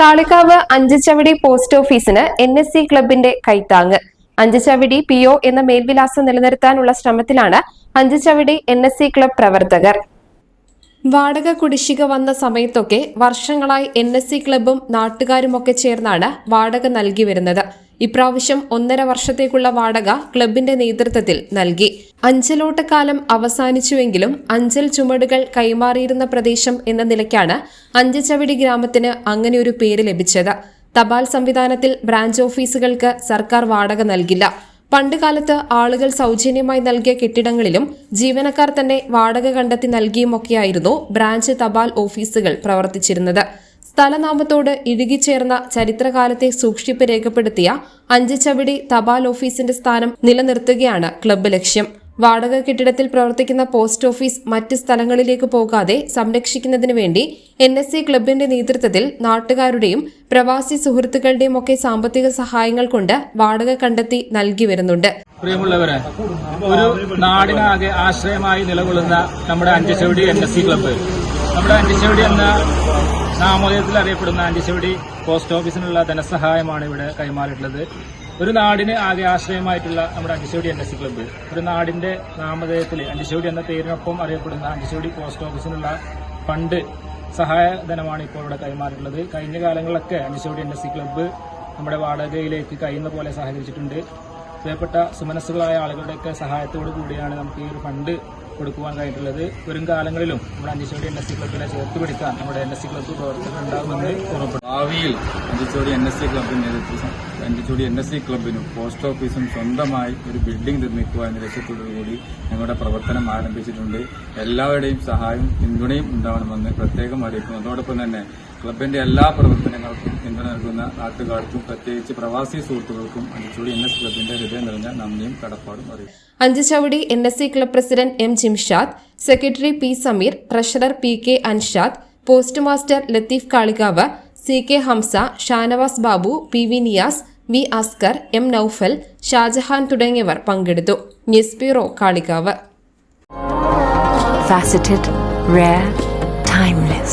Kalikavu Anchachavidi post ഓഫീസിന് N S C ക്ലബിന്റെ കൈത്താങ് അഞ്ചുചവിടി പി ഒ എന്ന മേൽവിലാസം നിലനിർത്താനുള്ള ശ്രമത്തിലാണ് Anchachavidi N S C club പ്രവർത്തകർ. വാടക കുടിശ്ശിക വന്ന സമയത്തൊക്കെ വർഷങ്ങളായി എൻ എസ് സി ക്ലബും നാട്ടുകാരുമൊക്കെ ചേർന്നാണ് വാടക നൽകി വരുന്നത്. ഇപ്രാവശ്യം ഒന്നര വർഷത്തേക്കുള്ള വാടക ക്ലബിന്റെ നേതൃത്വത്തിൽ നൽകി. അഞ്ചലോട്ടക്കാലം അവസാനിച്ചുവെങ്കിലും അഞ്ചൽ ചുമടുകൾ കൈമാറിയിരുന്ന പ്രദേശം എന്ന നിലയ്ക്കാണ് അഞ്ചച്ചവിടി ഗ്രാമത്തിന് അങ്ങനെയൊരു പേര് ലഭിച്ചത്. തപാൽ സംവിധാനത്തിൽ ബ്രാഞ്ച് ഓഫീസുകൾക്ക് സർക്കാർ വാടക നൽകില്ല. പണ്ടുകാലത്ത് ആളുകൾ സൗജന്യമായി നൽകിയ കെട്ടിടങ്ങളിലും ജീവനക്കാർ തന്നെ വാടക കണ്ടെത്തി നൽകിയുമൊക്കെയായിരുന്നു ബ്രാഞ്ച് തപാൽ ഓഫീസുകൾ പ്രവർത്തിച്ചിരുന്നത്. സ്ഥലനാമത്തോട് ഇഴുകിച്ചേർന്ന ചരിത്രകാലത്തെ സൂക്ഷിപ്പ് രേഖപ്പെടുത്തിയ അഞ്ചുചവിടി തപാൽ ഓഫീസിന്റെ സ്ഥാനം നിലനിർത്തുകയാണ് ക്ലബ്ബ് ലക്ഷ്യം. വാടക കെട്ടിടത്തിൽ പ്രവർത്തിക്കുന്ന പോസ്റ്റ് ഓഫീസ് മറ്റ് സ്ഥലങ്ങളിലേക്ക് പോകാതെ സംരക്ഷിക്കുന്നതിനു വേണ്ടി എൻ എസ് ക്ലബിന്റെ നേതൃത്വത്തിൽ നാട്ടുകാരുടെയും പ്രവാസി സുഹൃത്തുക്കളുടെയും ഒക്കെ സാമ്പത്തിക സഹായങ്ങൾ കൊണ്ട് വാടക കണ്ടെത്തി നൽകി വരുന്നുണ്ട്. പ്രിയമുള്ളവരെ ഒരു നാടിനാകെ ആശ്രയമായി നിലകൊള്ളുന്ന നമ്മുടെ Anchuchavidi N S C club. നമ്മുടെ അഞ്ചുചവിടി എന്ന നാമോദയത്തിൽ അറിയപ്പെടുന്ന അഞ്ചുചവിടി പോസ്റ്റ് ഓഫീസിനുള്ള ധനസഹായമാണ് ഇവിടെ കൈമാറിയിട്ടുള്ളത്. ഒരു നാടിന് ആകെ ആശ്രയമായിട്ടുള്ള നമ്മുടെ അഞ്ചുചവിടി എൻ എസ് ക്ലബ്ബ് ഒരു നാടിന്റെ നാമധേയത്തിൽ അഞ്ചുചവിടി എന്ന പേരിനൊപ്പം അറിയപ്പെടുന്ന അഞ്ചുചവിടി പോസ്റ്റ് ഓഫീസിനുള്ള ഫണ്ട് സഹായധനമാണ് ഇപ്പോൾ ഇവിടെ കൈമാറിയിട്ടുള്ളത്. കഴിഞ്ഞ കാലങ്ങളിലൊക്കെ അഞ്ചുചവിടി എൻ എസ് ക്ലബ്ബ് നമ്മുടെ വാടകയിലേക്ക് കഴിയുന്ന പോലെ സഹകരിച്ചിട്ടുണ്ട്. പ്രിയപ്പെട്ട സുമനസ്സുകളായ ആളുകളുടെയൊക്കെ സഹായത്തോടു കൂടിയാണ് നമുക്ക് ഈ ഒരു ഫണ്ട് കൊടുക്കുവാൻ കഴിഞ്ഞിട്ടുള്ളത് വരും കാലങ്ങളിലും നമ്മുടെ അഞ്ചുചോടി എൻ എസ് സി ക്ലബിനെ ചേർത്ത് പിടിക്കാൻ നമ്മുടെ എൻ എസ് സി ക്ലബ് പ്രവർത്തകർ ഉണ്ടാകുമെന്ന് ഓർമ്മപ്പെടും ഭാവിയിൽ അഞ്ചിച്ചോടി എൻ എസ് സി ക്ലബിന് നേതൃത്വം അഞ്ചിച്ചോടി എൻ എസ് സി ക്ലബിനും പോസ്റ്റ് ഓഫീസും സ്വന്തമായി ഒരു ബിൽഡിംഗ് നിർമ്മിക്കുക എന്ന ലക്ഷ്യത്തോടുകൂടി ഞങ്ങളുടെ പ്രവർത്തനം ആരംഭിച്ചിട്ടുണ്ട്. എല്ലാവരുടെയും സഹായവും പിന്തുണയും ഉണ്ടാവണമെന്ന് പ്രത്യേകം അറിയിക്കുന്നു. അതോടൊപ്പം തന്നെ ക്ലബിന്റെ എല്ലാ പ്രവർത്തനങ്ങൾക്കും പിന്തുണ നൽകുന്ന നാട്ടുകാർക്കും പ്രത്യേകിച്ച് പ്രവാസി സുഹൃത്തുക്കൾക്കും അഞ്ചിച്ചോടി എൻ എസ് ക്ലബിന്റെ ഹൃദയം നിറഞ്ഞ നന്ദിയും കടപ്പാടും അറിയിച്ചു. Anchuchavadi N S C club president M Jimshad secretary P Sameer treasurer P K Anshad post master Latheef Kalikavu C K Hamza Shanavas Babu P V Niyas V Asker M Noufal Shajahan തുടങ്ങിയവർ പങ്കെടുത്തു. News bureau Kalikavu. Faceted, rare, timeless.